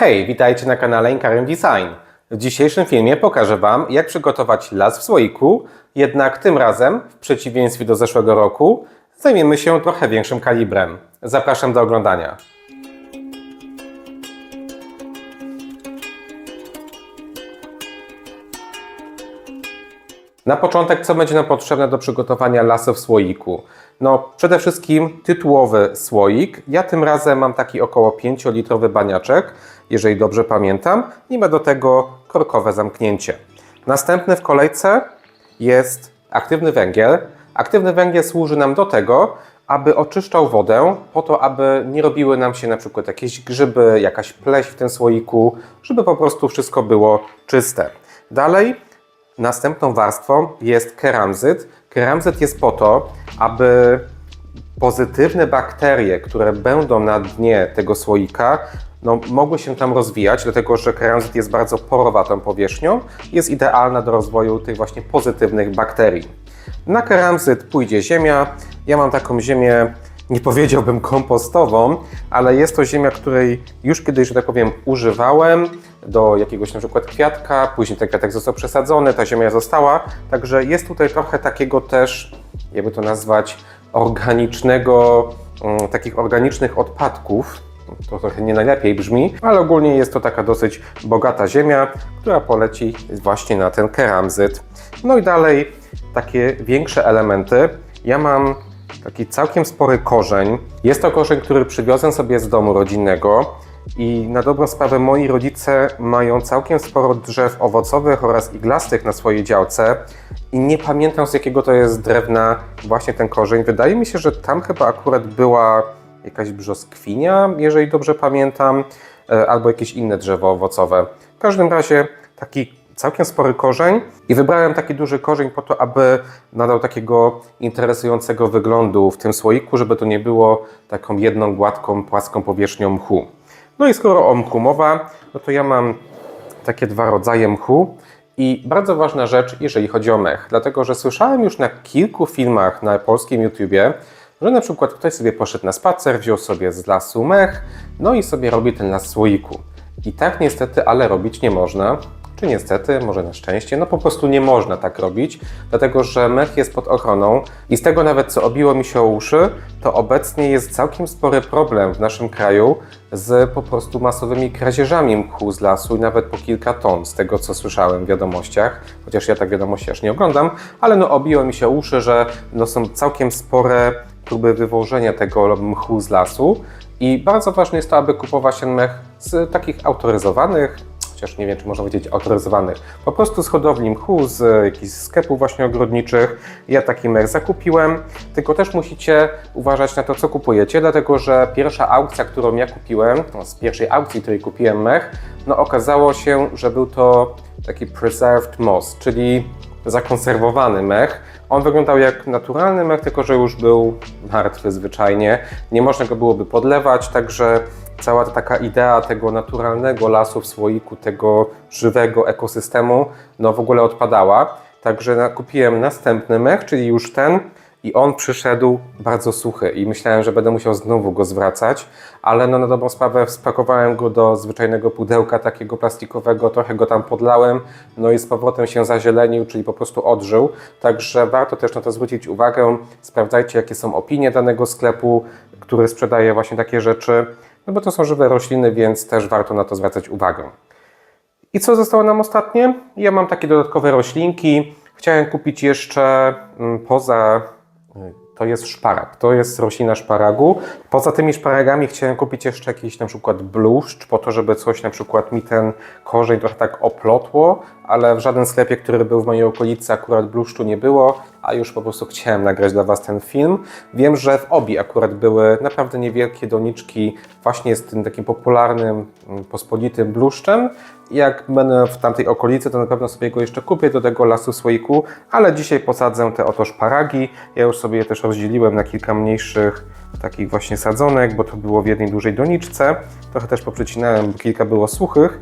Hej, witajcie na kanale Inkarium Design. W dzisiejszym filmie pokażę Wam, jak przygotować las w słoiku, jednak tym razem, w przeciwieństwie do zeszłego roku, zajmiemy się trochę większym kalibrem. Zapraszam do oglądania. Na początek, co będzie nam potrzebne do przygotowania lasu w słoiku? No, przede wszystkim tytułowy słoik. Ja tym razem mam taki około 5-litrowy baniaczek, jeżeli dobrze pamiętam, i ma do tego korkowe zamknięcie. Następny w kolejce jest aktywny węgiel. Aktywny węgiel służy nam do tego, aby oczyszczał wodę, po to, aby nie robiły nam się na przykład jakieś grzyby, jakaś pleś w tym słoiku, żeby po prostu wszystko było czyste. Dalej Następną warstwą jest keramzyt. Keramzyt jest po to, aby pozytywne bakterie, które będą na dnie tego słoika, no, mogły się tam rozwijać, dlatego że keramzyt jest bardzo porowatą powierzchnią jest idealna do rozwoju tych właśnie pozytywnych bakterii. Na keramzyt pójdzie ziemia. Ja mam taką ziemię, nie powiedziałbym kompostową, ale jest to ziemia, której już kiedyś, że tak powiem, używałem do jakiegoś na przykład kwiatka, później ten kwiatek został przesadzony, ta ziemia została, także jest tutaj trochę takiego też, jakby to nazwać, organicznego, mm, takich organicznych odpadków, to trochę nie najlepiej brzmi, ale ogólnie jest to taka dosyć bogata ziemia, która poleci właśnie na ten keramzyt. No i dalej takie większe elementy. Ja mam taki całkiem spory korzeń. Jest to korzeń, który przywiozłem sobie z domu rodzinnego i na dobrą sprawę moi rodzice mają całkiem sporo drzew owocowych oraz iglastych na swojej działce i nie pamiętam z jakiego to jest drewna właśnie ten korzeń. Wydaje mi się, że tam chyba akurat była jakaś brzoskwinia, jeżeli dobrze pamiętam, e, albo jakieś inne drzewo owocowe. W każdym razie taki całkiem spory korzeń i wybrałem taki duży korzeń po to, aby nadał takiego interesującego wyglądu w tym słoiku, żeby to nie było taką jedną gładką, płaską powierzchnią mchu. No i skoro o mchu mowa, no to ja mam takie dwa rodzaje mchu. I bardzo ważna rzecz, jeżeli chodzi o mech, dlatego że słyszałem już na kilku filmach na polskim YouTubie, że na przykład ktoś sobie poszedł na spacer, wziął sobie z lasu mech, no i sobie robi ten las słoiku. I tak niestety, ale robić nie można, czy niestety, może na szczęście, no po prostu nie można tak robić, dlatego że mech jest pod ochroną i z tego nawet co obiło mi się o uszy, to obecnie jest całkiem spory problem w naszym kraju z po prostu masowymi kradzieżami mchu z lasu i nawet po kilka ton, z tego co słyszałem w wiadomościach, chociaż ja tak wiadomości aż nie oglądam, ale no obiło mi się o uszy, że no są całkiem spore próby wywożenia tego mchu z lasu i bardzo ważne jest to, aby kupować ten mech z takich autoryzowanych, chociaż nie wiem, czy można powiedzieć autoryzowanych, po prostu z hodowli mchu, z jakichś sklepów właśnie ogrodniczych. Ja taki mech zakupiłem, tylko też musicie uważać na to, co kupujecie, dlatego że pierwsza aukcja, którą ja kupiłem, z pierwszej aukcji, której kupiłem mech, no okazało się, że był to taki preserved moss, czyli zakonserwowany mech. On wyglądał jak naturalny mech, tylko że już był martwy zwyczajnie. Nie można go byłoby podlewać, także cała ta taka idea tego naturalnego lasu w słoiku, tego żywego ekosystemu, no w ogóle odpadała. Także kupiłem następny mech, czyli już ten, i on przyszedł bardzo suchy i myślałem, że będę musiał znowu go zwracać, ale no na dobrą sprawę spakowałem go do zwyczajnego pudełka takiego plastikowego, trochę go tam podlałem, no i z powrotem się zazielenił, czyli po prostu odżył, także warto też na to zwrócić uwagę, sprawdzajcie jakie są opinie danego sklepu, który sprzedaje właśnie takie rzeczy, no bo to są żywe rośliny, więc też warto na to zwracać uwagę. I co zostało nam ostatnie? Ja mam takie dodatkowe roślinki. Chciałem kupić jeszcze mm, poza. Evet. To jest szparag, to jest roślina szparagu. Poza tymi szparagami chciałem kupić jeszcze jakiś na przykład bluszcz, po to, żeby coś na przykład mi ten korzeń trochę tak oplotło, ale w żaden sklepie, który był w mojej okolicy akurat bluszczu nie było, a już po prostu chciałem nagrać dla Was ten film. Wiem, że w Obi akurat były naprawdę niewielkie doniczki właśnie z tym takim popularnym, mm, pospolitym bluszczem. Jak będę w tamtej okolicy, to na pewno sobie go jeszcze kupię do tego lasu słoiku, ale dzisiaj posadzę te oto szparagi. Ja już sobie je też rozdzieliłem na kilka mniejszych takich właśnie sadzonek, bo to było w jednej dużej doniczce. Trochę też poprzecinałem, bo kilka było suchych.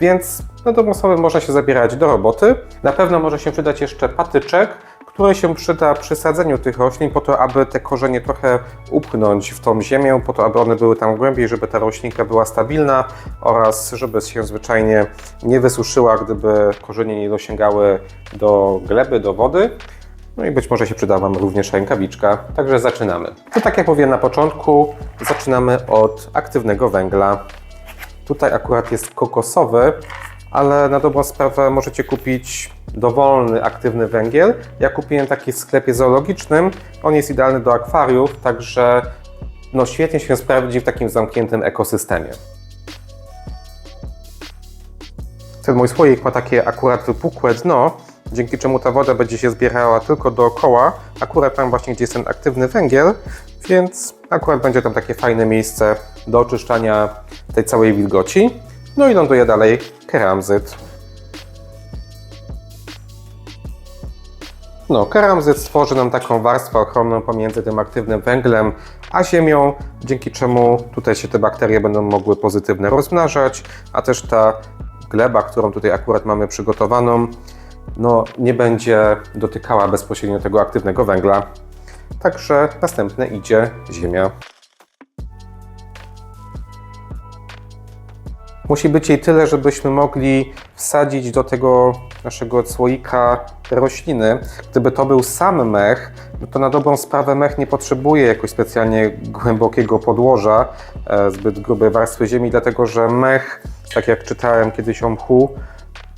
Więc no dobrą sprawę można się zabierać do roboty. Na pewno może się przydać jeszcze patyczek, które się przyda przy sadzeniu tych roślin po to, aby te korzenie trochę upchnąć w tą ziemię, po to, aby one były tam głębiej, żeby ta roślinka była stabilna oraz żeby się zwyczajnie nie wysuszyła, gdyby korzenie nie dosięgały do gleby, do wody. No i być może się przyda Wam również rękawiczka. Także zaczynamy. To tak jak mówiłem na początku, zaczynamy od aktywnego węgla. Tutaj akurat jest kokosowy, ale na dobrą sprawę możecie kupić dowolny aktywny węgiel. Ja kupiłem taki w sklepie zoologicznym. On jest idealny do akwariów, także no świetnie się sprawdzi w takim zamkniętym ekosystemie. Ten mój słoik ma takie akurat wypukłe dno, dzięki czemu ta woda będzie się zbierała tylko dookoła, akurat tam właśnie, gdzie jest ten aktywny węgiel, więc akurat będzie tam takie fajne miejsce do oczyszczania tej całej wilgoci. No i ląduje dalej keramzyt. No, keramzyt stworzy nam taką warstwę ochronną pomiędzy tym aktywnym węglem a ziemią, dzięki czemu tutaj się te bakterie będą mogły pozytywnie rozmnażać, a też ta gleba, którą tutaj akurat mamy przygotowaną, no, nie będzie dotykała bezpośrednio tego aktywnego węgla. Także następne idzie ziemia. Musi być jej tyle, żebyśmy mogli wsadzić do tego naszego słoika rośliny. Gdyby to był sam mech, no to na dobrą sprawę mech nie potrzebuje jakoś specjalnie głębokiego podłoża, e, zbyt grubej warstwy ziemi, dlatego że mech, tak jak czytałem kiedyś o mchu,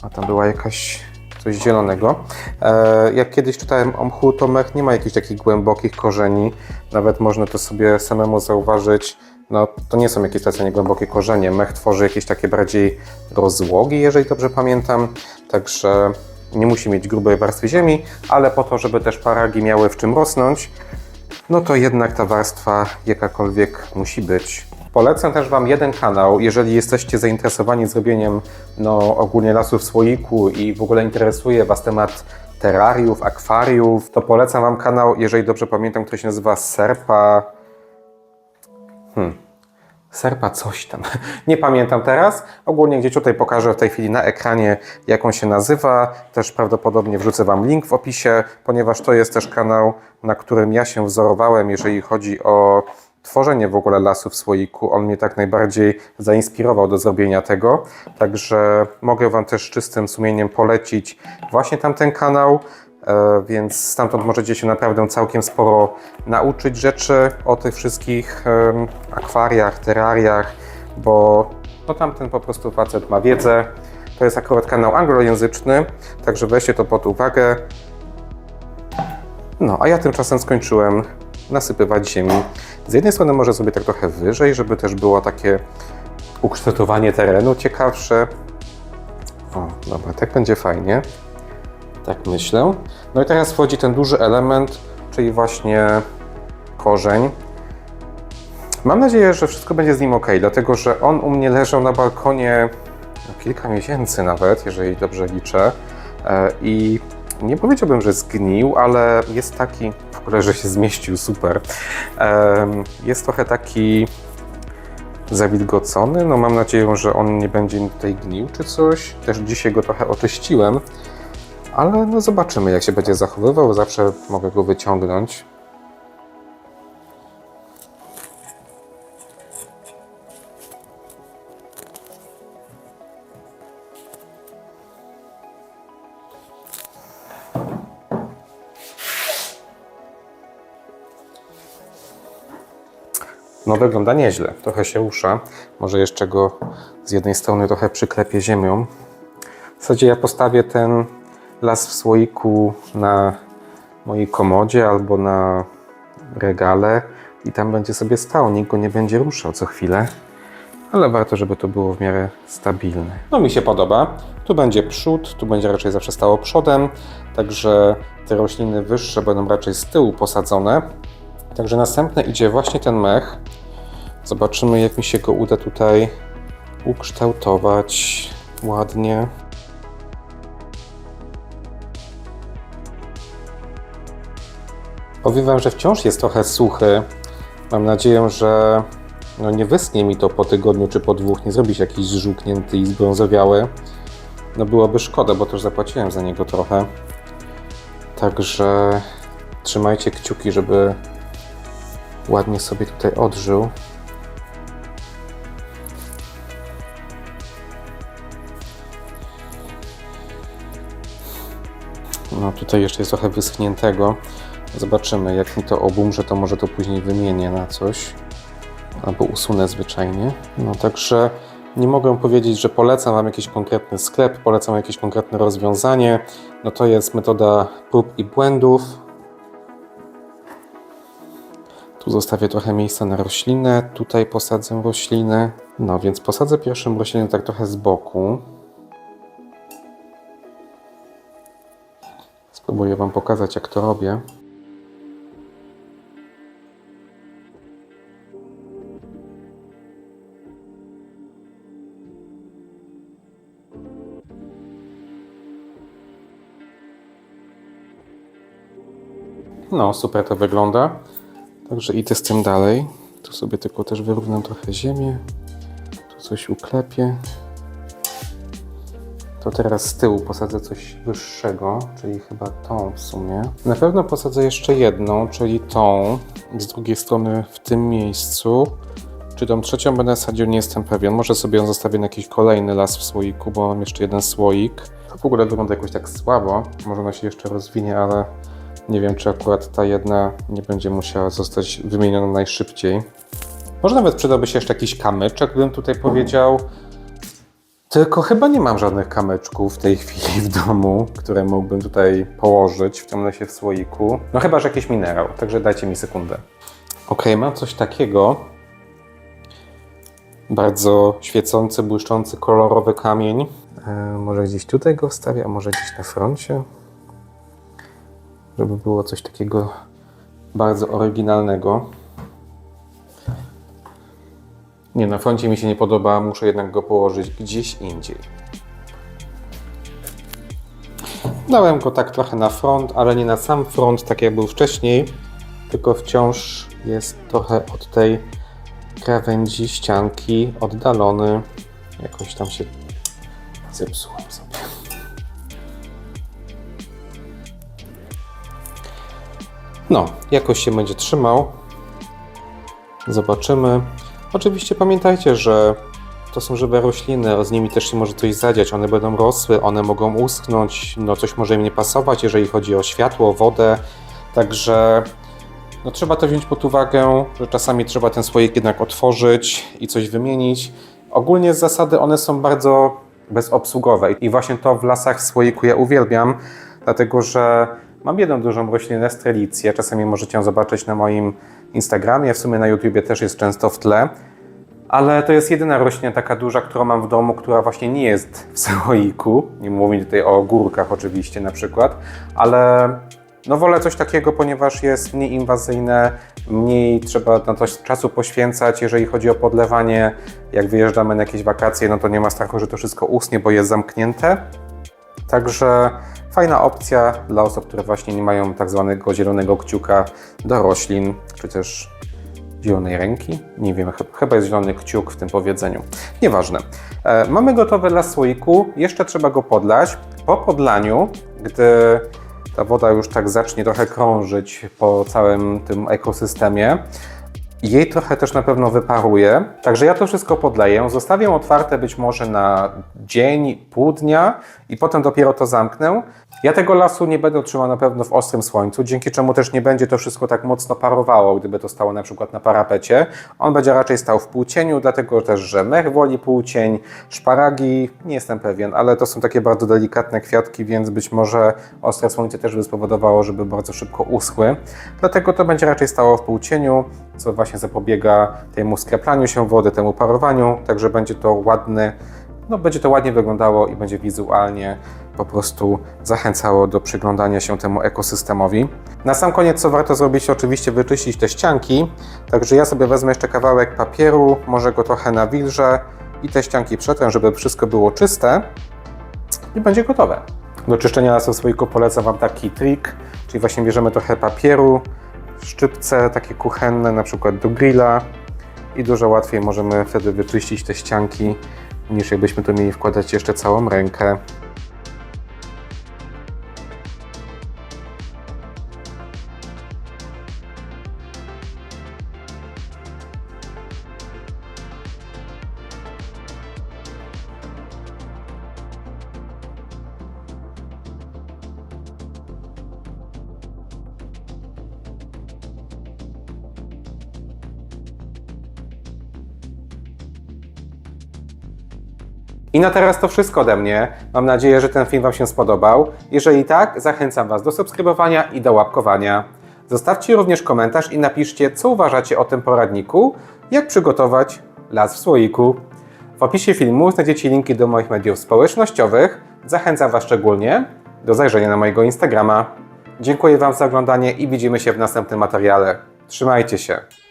a tam była jakaś coś zielonego. E, Jak kiedyś czytałem o mchu, to mech nie ma jakichś takich głębokich korzeni. Nawet można to sobie samemu zauważyć. No, to nie są jakieś specjalnie głębokie korzenie. Mech tworzy jakieś takie bardziej rozłogi, jeżeli dobrze pamiętam. Także nie musi mieć grubej warstwy ziemi, ale po to, żeby też paragi miały w czym rosnąć, no to jednak ta warstwa jakakolwiek musi być. Polecam też Wam jeden kanał, jeżeli jesteście zainteresowani zrobieniem no, ogólnie lasu w słoiku i w ogóle interesuje Was temat terrariów, akwariów, to polecam Wam kanał, jeżeli dobrze pamiętam, który się nazywa Serpa... Hmm. Serpa coś tam. Nie pamiętam teraz. Ogólnie gdzieś tutaj pokażę w tej chwili na ekranie, jak on się nazywa. Też prawdopodobnie wrzucę Wam link w opisie, ponieważ to jest też kanał, na którym ja się wzorowałem, jeżeli chodzi o tworzenie w ogóle lasu w słoiku. On mnie tak najbardziej zainspirował do zrobienia tego. Także mogę Wam też czystym sumieniem polecić właśnie tamten kanał. E, Więc stamtąd możecie się naprawdę całkiem sporo nauczyć rzeczy o tych wszystkich akwariach, terrariach, bo no tamten po prostu facet ma wiedzę. To jest akurat kanał anglojęzyczny, także weźcie to pod uwagę. No, a ja tymczasem skończyłem nasypywać ziemi. Z jednej strony może sobie tak trochę wyżej, żeby też było takie ukształtowanie terenu ciekawsze. O, dobra, tak będzie fajnie. Tak myślę. No i teraz wchodzi ten duży element, czyli właśnie korzeń. Mam nadzieję, że wszystko będzie z nim ok, dlatego że on u mnie leżał na balkonie kilka miesięcy nawet, jeżeli dobrze liczę. E, I nie powiedziałbym, że zgnił, ale jest taki, w ogóle, że się zmieścił, super. Jest trochę taki zawilgocony. No mam nadzieję, że on nie będzie tutaj gnił czy coś. Też dzisiaj go trochę oczyściłem. Ale no zobaczymy, jak się będzie zachowywał. Zawsze mogę go wyciągnąć. No wygląda nieźle. Trochę się rusza. Może jeszcze go z jednej strony trochę przyklepię ziemią. W zasadzie ja postawię ten las w słoiku na mojej komodzie albo na regale i tam będzie sobie stał. Nikt go nie będzie ruszał co chwilę. Ale warto, żeby to było w miarę stabilne. No mi się podoba. Tu będzie przód, tu będzie raczej zawsze stało przodem, także te rośliny wyższe będą raczej z tyłu posadzone. Także następne idzie właśnie ten mech. Zobaczymy, jak mi się go uda tutaj ukształtować ładnie. Powiem Wam, że wciąż jest trochę suchy. Mam nadzieję, że no nie wyschnie mi to po tygodniu czy po dwóch, nie zrobi się jakiś zżółknięty i zbrązowiały. No byłoby szkoda, bo też zapłaciłem za niego trochę. Także trzymajcie kciuki, żeby ładnie sobie tutaj odżył. No tutaj jeszcze jest trochę wyschniętego. Zobaczymy, jak mi to obumrze, to może to później wymienię na coś. Albo usunę zwyczajnie. No także nie mogę powiedzieć, że polecam Wam jakiś konkretny sklep, polecam jakieś konkretne rozwiązanie. No to jest metoda prób i błędów. Tu zostawię trochę miejsca na roślinę, tutaj posadzę roślinę. No więc posadzę pierwszą roślinę tak trochę z boku. Spróbuję Wam pokazać, jak to robię. No, super to wygląda. Także idę z tym dalej. Tu sobie tylko też wyrównam trochę ziemię. Tu coś uklepię. To teraz z tyłu posadzę coś wyższego, czyli chyba tą w sumie. Na pewno posadzę jeszcze jedną, czyli tą. Z drugiej strony w tym miejscu. Czy tą trzecią będę sadził, nie jestem pewien. Może sobie ją zostawię na jakiś kolejny las w słoiku, bo mam jeszcze jeden słoik. To w ogóle wygląda jakoś tak słabo. Może ona się jeszcze rozwinie, ale nie wiem, czy akurat ta jedna nie będzie musiała zostać wymieniona najszybciej. Może nawet przydałby się jeszcze jakiś kamyczek, bym tutaj powiedział. Tylko chyba nie mam żadnych kamyczków w tej chwili w domu, które mógłbym tutaj położyć, wciągnę się w słoiku. No chyba, że jakiś minerał, także dajcie mi sekundę. Ok, mam coś takiego. Bardzo świecący, błyszczący, kolorowy kamień. E, może gdzieś tutaj go wstawię, a może gdzieś na froncie żeby było coś takiego bardzo oryginalnego. Nie, na froncie mi się nie podoba, muszę jednak go położyć gdzieś indziej. Dałem go tak trochę na front, ale nie na sam front, tak jak był wcześniej, tylko wciąż jest trochę od tej krawędzi ścianki oddalony. Jakoś tam się zepsułem sobie. No, jakoś się będzie trzymał. Zobaczymy. Oczywiście pamiętajcie, że to są żywe rośliny, z nimi też się może coś zadziać. One będą rosły, one mogą uschnąć, no coś może im nie pasować, jeżeli chodzi o światło, wodę. Także no, trzeba to wziąć pod uwagę, że czasami trzeba ten słoik jednak otworzyć i coś wymienić. Ogólnie z zasady one są bardzo bezobsługowe i właśnie to w lasach słoiku ja uwielbiam, dlatego że Mam jedną dużą roślinę, strelicję. Czasami możecie ją zobaczyć na moim Instagramie. W sumie na YouTubie też jest często w tle. Ale to jest jedyna roślina taka duża, którą mam w domu, która właśnie nie jest w słoiku. Nie mówię tutaj o ogórkach oczywiście na przykład, ale no wolę coś takiego, ponieważ jest mniej inwazyjne, mniej trzeba na to czasu poświęcać, jeżeli chodzi o podlewanie. Jak wyjeżdżamy na jakieś wakacje, no to nie ma strachu, że to wszystko usnie, bo jest zamknięte. Także fajna opcja dla osób, które właśnie nie mają tak zwanego zielonego kciuka do roślin, czy też zielonej ręki. Nie wiem, chyba jest zielony kciuk w tym powiedzeniu. Nieważne. E, mamy gotowe dla słoiku, jeszcze trzeba go podlać. Po podlaniu, gdy ta woda już tak zacznie trochę krążyć po całym tym ekosystemie, jej trochę też na pewno wyparuje, także ja to wszystko podleję, zostawię otwarte być może na dzień, pół dnia i potem dopiero to zamknę. Ja tego lasu nie będę trzymał na pewno w ostrym słońcu, dzięki czemu też nie będzie to wszystko tak mocno parowało, gdyby to stało na przykład na parapecie. On będzie raczej stał w półcieniu, dlatego też, że mech woli półcień, szparagi, nie jestem pewien, ale to są takie bardzo delikatne kwiatki, więc być może ostre słońce też by spowodowało, żeby bardzo szybko uschły. Dlatego to będzie raczej stało w półcieniu, co właśnie zapobiega temu skreplaniu się wody, temu parowaniu, także będzie to ładny no, będzie to ładnie wyglądało i będzie wizualnie po prostu zachęcało do przyglądania się temu ekosystemowi. Na sam koniec, co warto zrobić, oczywiście wyczyścić te ścianki. Także ja sobie wezmę jeszcze kawałek papieru, może go trochę nawilżę i te ścianki przetrę, żeby wszystko było czyste i będzie gotowe. Do czyszczenia lasów słoiku polecam Wam taki trik, czyli właśnie bierzemy trochę papieru, szczypce takie kuchenne, na przykład do grilla i dużo łatwiej możemy wtedy wyczyścić te ścianki niż jakbyśmy tu mieli wkładać jeszcze całą rękę. I na teraz to wszystko ode mnie. Mam nadzieję, że ten film Wam się spodobał. Jeżeli tak, zachęcam Was do subskrybowania i do łapkowania. Zostawcie również komentarz i napiszcie, co uważacie o tym poradniku, jak przygotować las w słoiku. W opisie filmu znajdziecie linki do moich mediów społecznościowych. Zachęcam Was szczególnie do zajrzenia na mojego Instagrama. Dziękuję Wam za oglądanie i widzimy się w następnym materiale. Trzymajcie się.